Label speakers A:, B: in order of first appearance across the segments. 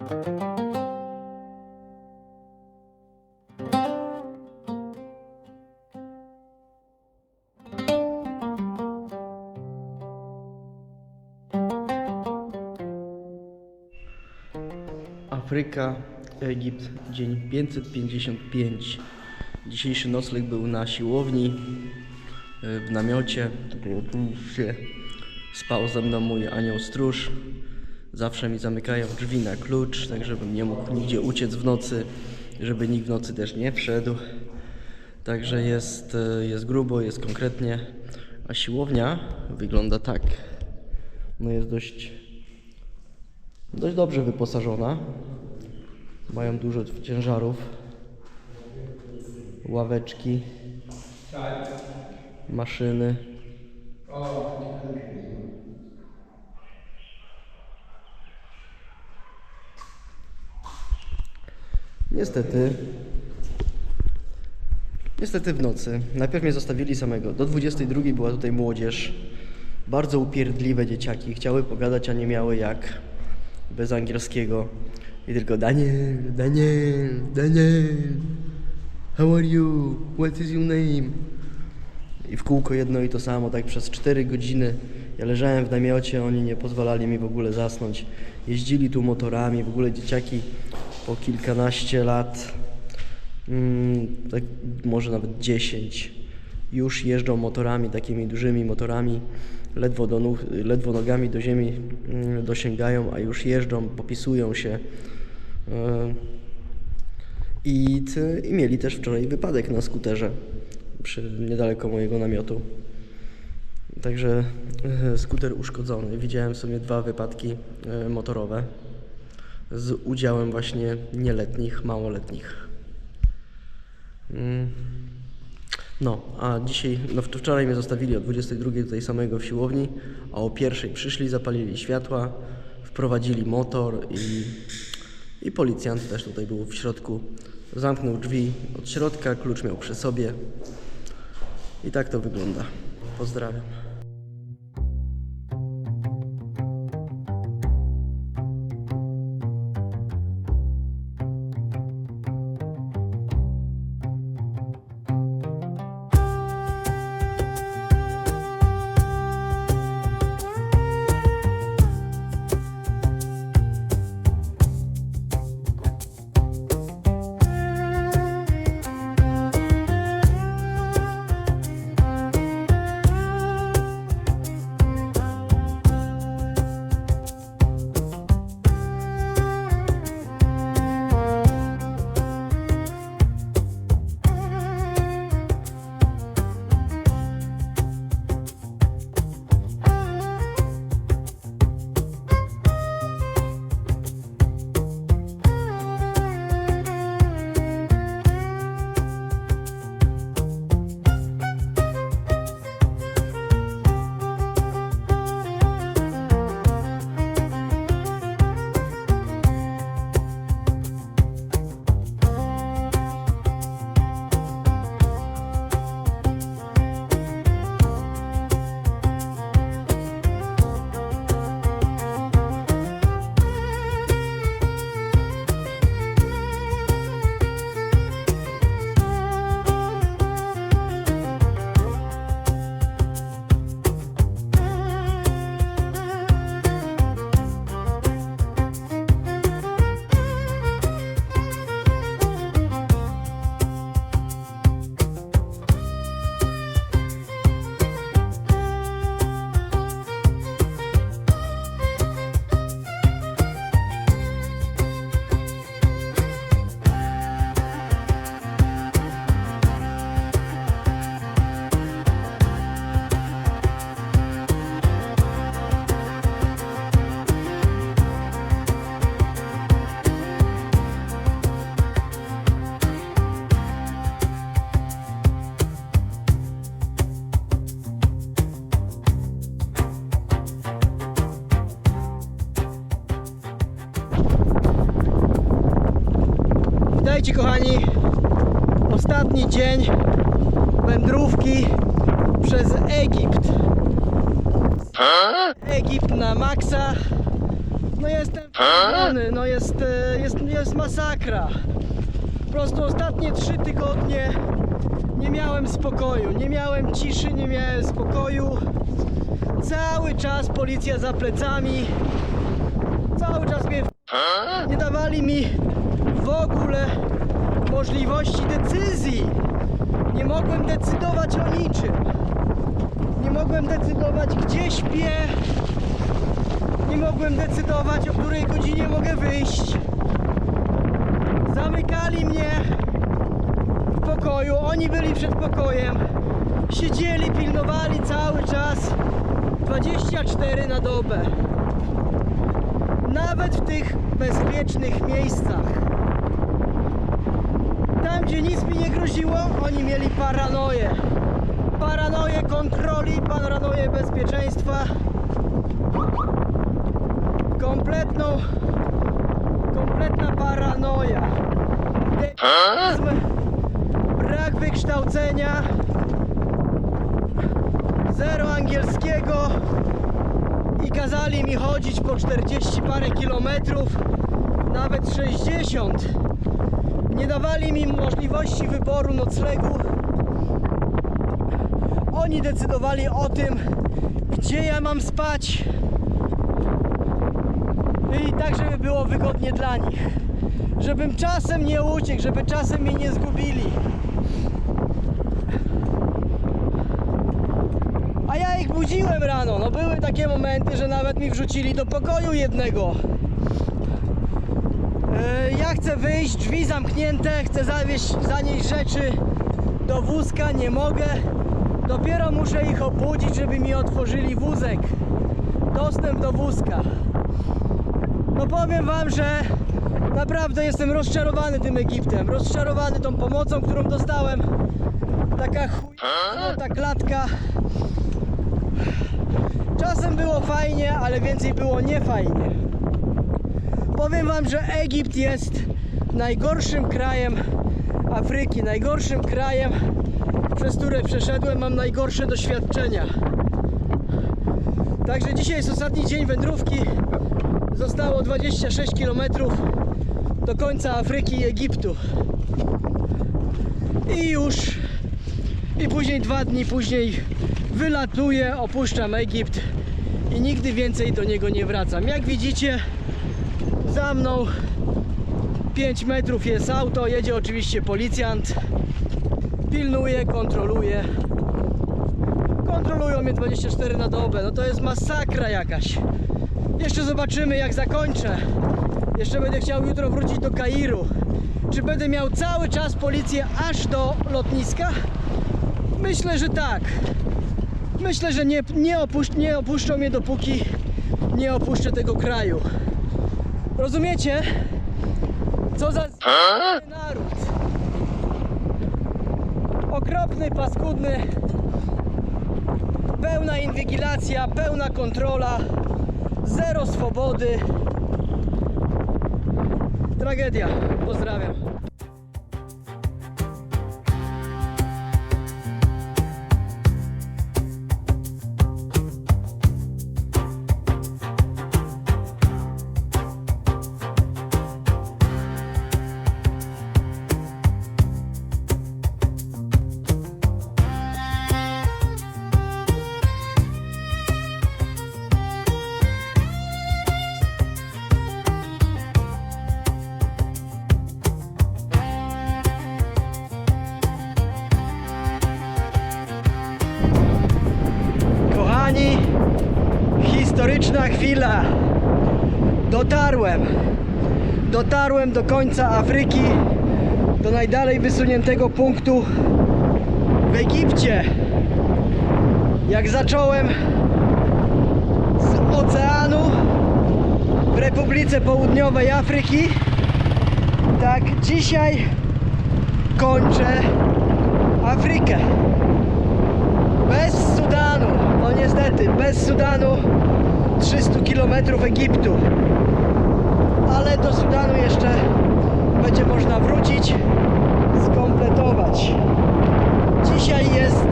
A: Afryka, Egipt, dzień 555. Dzisiejszy nocleg był na siłowni, w namiocie. Tutaj oczywiście spał ze mną mój anioł stróż. Zawsze mi zamykają drzwi na klucz, tak żebym nie mógł nigdzie uciec w nocy, żeby nikt w nocy też nie wszedł. Także jest, y, jest grubo, jest konkretnie. A siłownia wygląda tak. No jest dość dość dobrze wyposażona. Mają dużo ciężarów, ławeczki, maszyny. Niestety, niestety w nocy. Najpierw mnie zostawili samego. Do 22 była tutaj młodzież. Bardzo upierdliwe dzieciaki. Chciały pogadać, a nie miały jak bez angielskiego i tylko Daniel, Daniel, Daniel, how are you, what is your name? I w kółko jedno i to samo, tak przez 4 godziny. Ja leżałem w namiocie, oni nie pozwalali mi w ogóle zasnąć. Jeździli tu motorami, w ogóle dzieciaki po kilkanaście lat, mm, tak może nawet 10, już jeżdżą motorami, takimi dużymi motorami, ledwo, do nóg, ledwo nogami do ziemi mm, dosięgają, a już jeżdżą, popisują się. E, I, I mieli też wczoraj wypadek na skuterze przy niedaleko mojego namiotu. Także e, skuter uszkodzony. Widziałem sobie dwa wypadki e, motorowe z udziałem właśnie nieletnich, małoletnich. Mm. No, a dzisiaj, no wcz- wczoraj mnie zostawili o 22 tutaj samego w siłowni, a o pierwszej przyszli, zapalili światła, wprowadzili motor i, i policjant też tutaj był w środku. Zamknął drzwi od środka, klucz miał przy sobie. I tak to wygląda. Pozdrawiam. Kochani. Ostatni dzień wędrówki przez Egipt. Egipt na maksa.
B: No jestem wkurwiony, no jest, e, jest, jest masakra. Po prostu ostatnie trzy tygodnie nie miałem spokoju, nie miałem ciszy, nie miałem spokoju. Cały czas policja za plecami. Cały czas mnie nie dawali mi w ogóle możliwości decyzji. Nie mogłem decydować o niczym. Nie mogłem decydować, gdzie śpię. Nie mogłem decydować, o której godzinie mogę wyjść. Zamykali mnie w pokoju. Oni byli przed pokojem. Siedzieli, pilnowali cały czas 24 na dobę. Nawet w tych bezpiecznych miejscach. Gdzie nic mi nie groziło, oni mieli paranoję. Paranoję kontroli, paranoję bezpieczeństwa. Kompletną, kompletna paranoja. Debilizm, brak wykształcenia, zero angielskiego i kazali mi chodzić po 40 parę kilometrów, nawet 60. Nie dawali mi możliwości wyboru noclegu. Oni decydowali o tym, gdzie ja mam spać. I tak, żeby było wygodnie dla nich. Żebym czasem nie uciekł, żeby czasem mnie nie zgubili. A ja ich budziłem rano. No były takie momenty, że nawet mi wrzucili do pokoju jednego. E, Ja chcę wyjść, drzwi zamknięte, chcę zawieźć, zanieść rzeczy do wózka, nie mogę. Dopiero muszę ich obudzić, żeby mi otworzyli wózek. Dostęp do wózka. No powiem wam, że naprawdę jestem rozczarowany tym Egiptem. Rozczarowany tą pomocą, którą dostałem. Taka chuj... ta klatka. Czasem było fajnie, ale więcej było niefajnie. Powiem wam, że Egipt jest najgorszym krajem Afryki, najgorszym krajem, przez które przeszedłem, mam najgorsze doświadczenia. Także dzisiaj jest ostatni dzień wędrówki. Zostało 26 km do końca Afryki i Egiptu. I już i później dwa dni później wylatuję, opuszczam Egipt i nigdy więcej do niego nie wracam. Jak widzicie, za mną 5 metrów jest auto, jedzie oczywiście policjant. Pilnuje, kontroluje. Kontrolują mnie 24 na dobę. No to jest masakra jakaś. Jeszcze zobaczymy jak zakończę. Jeszcze będę chciał jutro wrócić do Kairu. Czy będę miał cały czas policję aż do lotniska? Myślę, że tak. Myślę, że nie, nie, opusz- nie opuszczą mnie dopóki nie opuszczę tego kraju. Rozumiecie? Co za z- naród. Okropny, paskudny. Pełna inwigilacja, pełna kontrola. Zero swobody. Tragedia. Pozdrawiam. Dotarłem. Dotarłem do końca Afryki, do najdalej wysuniętego punktu w Egipcie. Jak zacząłem z oceanu w Republice Południowej Afryki, tak dzisiaj kończę Afrykę. Bez Sudanu, no niestety, bez Sudanu 300 kilometrów Egiptu. Ale do Sudanu jeszcze będzie można wrócić skompletować. Dzisiaj jest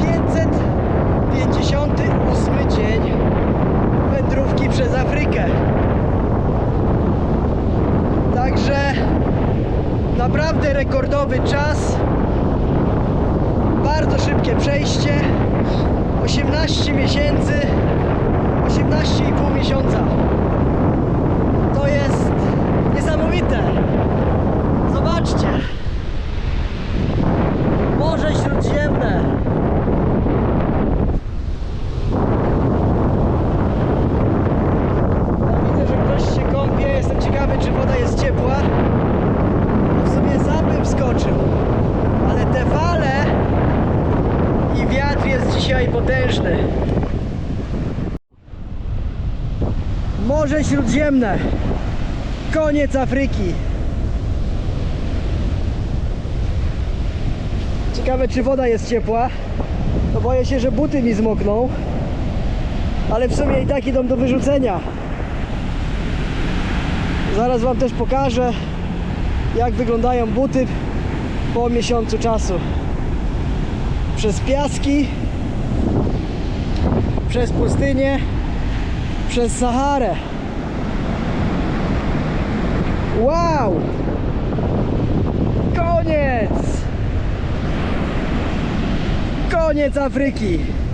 B: 558 dzień wędrówki przez Afrykę. Także naprawdę rekordowy czas. Bardzo szybkie przejście. 18 miesięcy. 18,5 miesiąca. To jest niesamowite. Zobaczcie. Morze Śródziemne. Widzę, że ktoś się kąpie. Jestem ciekawy, czy woda jest ciepła. No w sumie sam bym wskoczył. Ale te fale i wiatr jest dzisiaj potężny. Morze Śródziemne. Koniec Afryki. Ciekawe, czy woda jest ciepła. To boję się, że buty mi zmokną. Ale w sumie i tak idą do wyrzucenia. Zaraz Wam też pokażę, jak wyglądają buty po miesiącu czasu. Przez piaski, przez pustynię, przez Saharę. Wow! Koniec! Koniec Afryki!